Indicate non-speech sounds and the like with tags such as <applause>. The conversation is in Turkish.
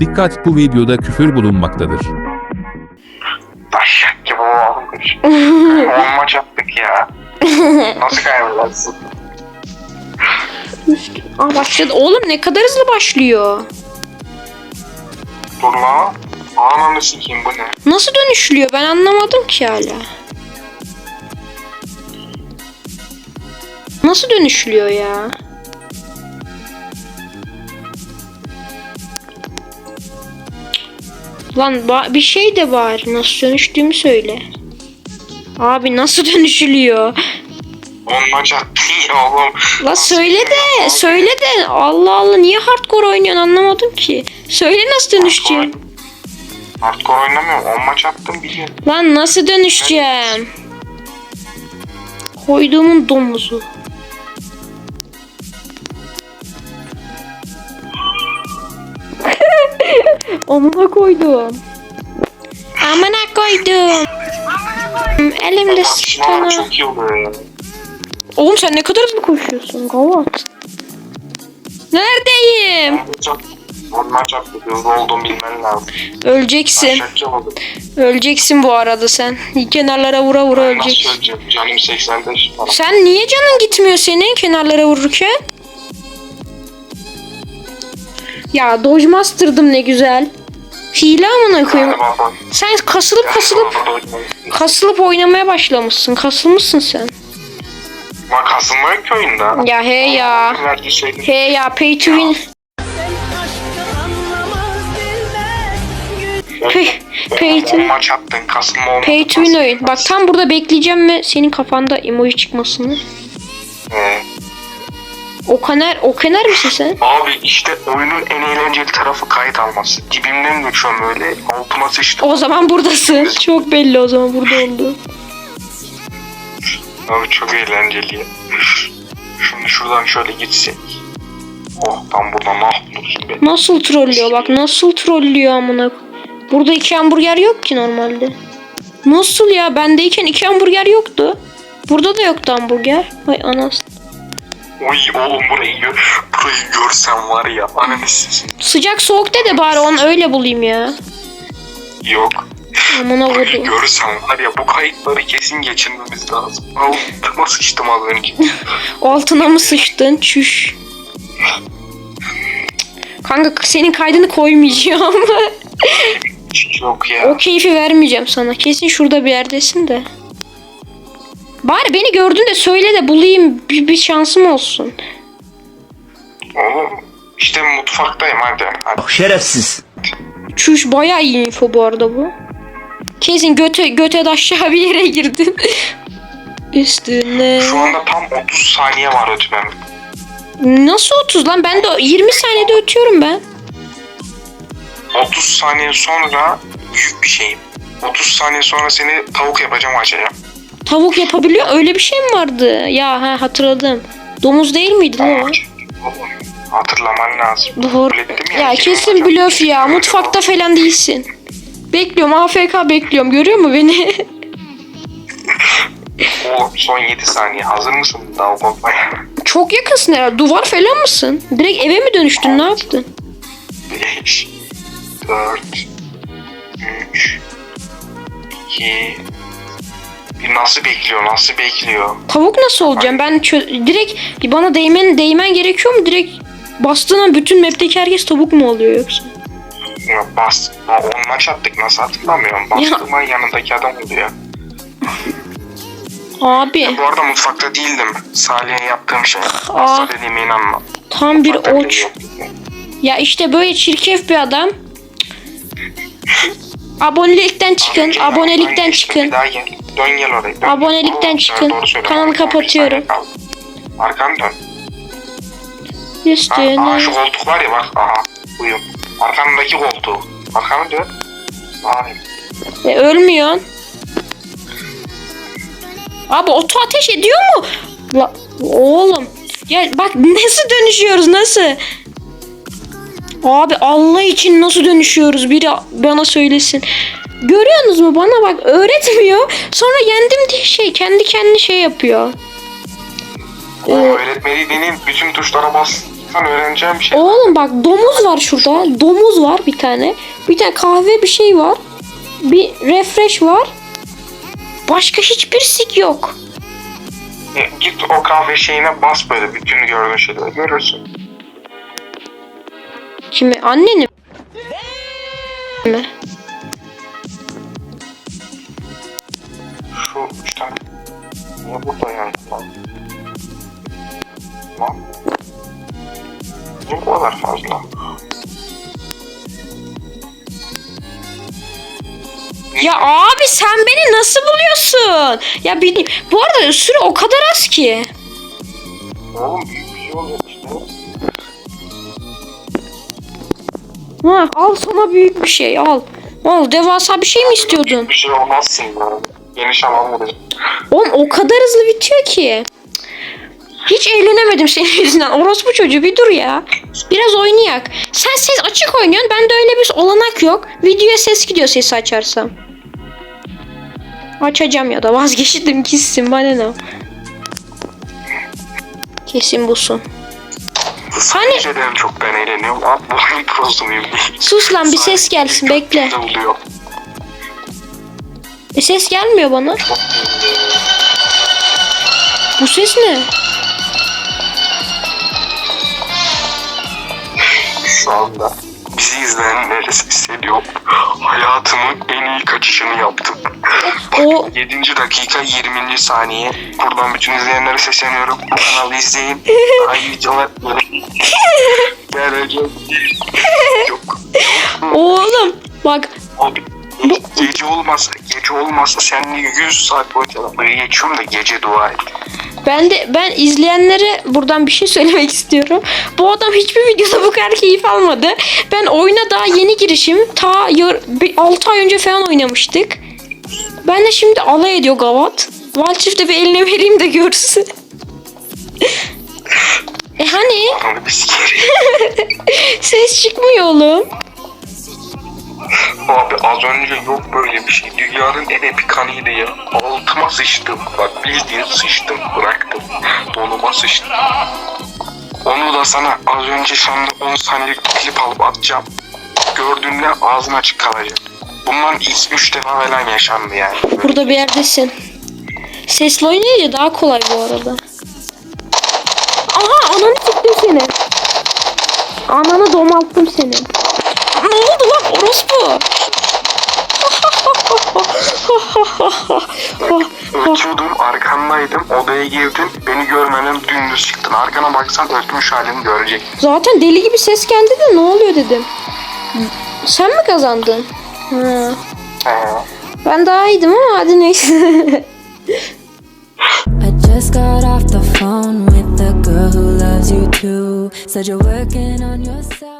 Dikkat bu videoda küfür bulunmaktadır. Taşak gibi olmuş. On maç yaptık ya. Nasıl kaybedersin? Aa başladı. Oğlum ne kadar hızlı başlıyor. Dur la. Ananı sikeyim bu ne? Nasıl dönüşlüyor ben anlamadım ki hala. Nasıl dönüşlüyor ya? Lan bir şey de var. Nasıl dönüştüğümü söyle. Abi nasıl <laughs> dönüşülüyor? Attın ya oğlum. La söyle de, söyle de. Allah Allah niye hardcore oynuyorsun anlamadım ki. Söyle nasıl dönüşeceğim. Hardcore oynamıyorum. On maç attım biliyorum. Lan nasıl dönüşeceğim? Koyduğumun domuzu. Amına koydum. Amına koydum. Elimde sıçtana. çok iyi oluyor ya. Oğlum sen ne kadar hızlı koşuyorsun Gavat. Neredeyim? On maç attık. Hızlı olduğumu bilmen lazım. Öleceksin. Öleceksin bu arada sen. Kenarlara vura vura öleceksin. Canım 85 falan. Sen niye canın gitmiyor senin kenarlara vururken? Ya Dodge Master'dım ne güzel. Hile amına koyayım. Sen kasılıp kasılıp kasılıp oynamaya başlamışsın. Kasılmışsın sen. Bak kasılmıyor ki oyunda. Ya he ya. Verdiği şey. He ya pay to win. Pay, pay to On maç attın. Kasılma. Pay to win oyun. Bak tam burada bekleyeceğim ve senin kafanda emoji çıkmasını. O kaner, o kaner misin sen? Abi işte oyunun en eğlenceli tarafı kayıt alması. Dibimden geçiyorum böyle. Altıma sıçtım. O zaman buradasın. Çok belli o zaman burada oldu. Abi çok eğlenceli ya. Şimdi şuradan şöyle gitsek. Oh tam buradan bulursun beni. Nasıl trollüyor bak nasıl trollüyor amına. Burada iki hamburger yok ki normalde. Nasıl ya bendeyken iki hamburger yoktu. Burada da yoktu hamburger. Vay anas. Oy oğlum burayı gör. Burayı görsen var ya. Ananı. Sıcak soğuk de de bari onu öyle bulayım ya. Yok. Amına Burayı koydum. görsen var ya bu kayıtları kesin geçirmemiz lazım. Altıma sıçtım az önce. <laughs> Altına mı sıçtın? Çüş. Kanka senin kaydını koymayacağım. <laughs> Yok ya. o keyfi vermeyeceğim sana. Kesin şurada bir yerdesin de. Bari beni gördün de söyle de bulayım. Bir, bir şansım olsun. Oğlum işte mutfaktayım hadi. hadi. Şerefsiz. Çüş bayağı iyi info bu arada bu. Kesin göte göte de aşağı bir yere girdin. <laughs> Üstüne. Şu anda tam 30 saniye var ötmem. Nasıl 30 lan? Ben de 20 saniyede ötüyorum ben. 30 saniye sonra büyük bir şeyim. 30 saniye sonra seni tavuk yapacağım açacağım. Tavuk yapabiliyor. Öyle bir şey mi vardı? Ya ha hatırladım. Domuz değil miydi lan o? Hatırlaman lazım. Doğru. Ya kim kesin blöf ya. Mutfakta falan değilsin. Bekliyorum AFK bekliyorum. Görüyor mu beni? <laughs> Oğlum son 7 saniye. Hazır mısın daha korkmaya? Çok yakınsın herhalde. Duvar falan mısın? Direkt eve mi dönüştün? Ne yaptın? 5 4 3 2 bir nasıl bekliyor nasıl bekliyor Tavuk nasıl olacağım? Ben çö- direkt bana değmen değmen gerekiyor mu? Direkt bastığın an bütün map'teki herkes tavuk mu oluyor yoksa? ya bas ya on maç attık nasıl hatırlamıyorum bastığımın yanındaki adam oluyor Abi bu arada mutfakta değildim Salih'e yaptığım şey Aa. hasta dediğime inanma tam bir Mutfakta oç. Ya işte böyle çirkef bir adam. Abonelikten çıkın. Abonelikten çıkın. dön gel oraya dön. Abonelikten çıkın. Kanalı 11 saniye kapatıyorum. kaldı. Arkan dön Üstüne. aha şu koltuk var ya bak aha buyum. Arkandaki koltuğu. Arkanı dön. Abi. E, ölmüyorsun. Abi oto ateş ediyor mu? La, oğlum. Ya bak nasıl dönüşüyoruz nasıl? Abi Allah için nasıl dönüşüyoruz? Biri bana söylesin. Görüyorsunuz mu? Bana bak öğretmiyor. Sonra yendim diye şey kendi kendi şey yapıyor. O öğretmeliğinin bütün tuşlara bas. Sen öğreneceğim bir şey. Oğlum bak domuz var şurada. Domuz var bir tane. Bir tane kahve bir şey var. Bir refresh var. Başka hiçbir sik yok. E, Git o kahve şeyine bas böyle bütün gördüğün şeyleri görürsün. Kimi? Anneni mi? Şu üç tane. Niye burada yani? Lan. Niye bu kadar fazla? Ya abi sen beni nasıl buluyorsun? Ya benim bu arada süre o kadar az ki. Oğlum büyük bir şey olacak işte. Ha, al sana büyük bir şey al. Al devasa bir şey mi istiyordun? Bir şey olmazsın ya. Geniş alan verir. Oğlum o kadar hızlı bitiyor ki. Hiç eğlenemedim senin yüzünden. Orospu çocuğu bir dur ya. Biraz oynayak. Sen ses açık oynuyorsun. Bende öyle bir olanak yok. Videoya ses gidiyor sesi açarsam. Açacağım ya da vazgeçtim gitsin bana ne. Kesin busun. Hani- Önceden çok ben eğleniyorum. Abi bu muyum? Sus lan bir ses gelsin bekle. E ses gelmiyor bana. Bu ses ne? Şu anda bizi izleyenleri hissediyor. Hayatımın en iyi kaçışını yaptım. O 7. dakika 20. saniye. Buradan bütün izleyenlere sesleniyorum. Bu kanalı izleyin. <laughs> Daha iyi videolar <laughs> gelecek. Yok. oğlum bak Abi gece olmasa, gece olmasa seninle 100 saat boyunca buraya geçiyorum da gece dua et. Ben de ben izleyenlere buradan bir şey <laughs> söylemek istiyorum. Bu adam hiçbir videoda bu kadar keyif almadı. Ben oyuna daha yeni girişim. Ta 6 ay önce falan oynamıştık. Ben de şimdi alay ediyor Gavat. Valçif'te bir eline vereyim de görsün. <laughs> e hani <laughs> ses çıkmıyor oğlum. Az önce yok böyle bir şey. Dünyanın en epik anıydı ya. Altıma sıçtım. Bak bildiğin sıçtım. Bıraktım. Donuma sıçtım. Onu da sana az önce sana 10 saniyelik klip alıp atacağım. Gördüğünde ağzın açık kalacak. Bundan ilk 3 defa falan yaşandı yani. Burada bir yerdesin. Sesli oynayınca daha kolay bu arada. Aha ananı siktim seni. Ananı domalttım seni. Ne oldu lan orospu? Ötüyordum arkandaydım odaya girdin beni görmeden dümdüz çıktın arkana baksan ötmüş halini görecek. Zaten deli gibi ses geldi de ne oluyor dedim. Sen mi kazandın? Ha. He. Ben daha iyiydim ama hadi neyse. I just got off the phone with the girl who loves you too. Said you're working on yourself.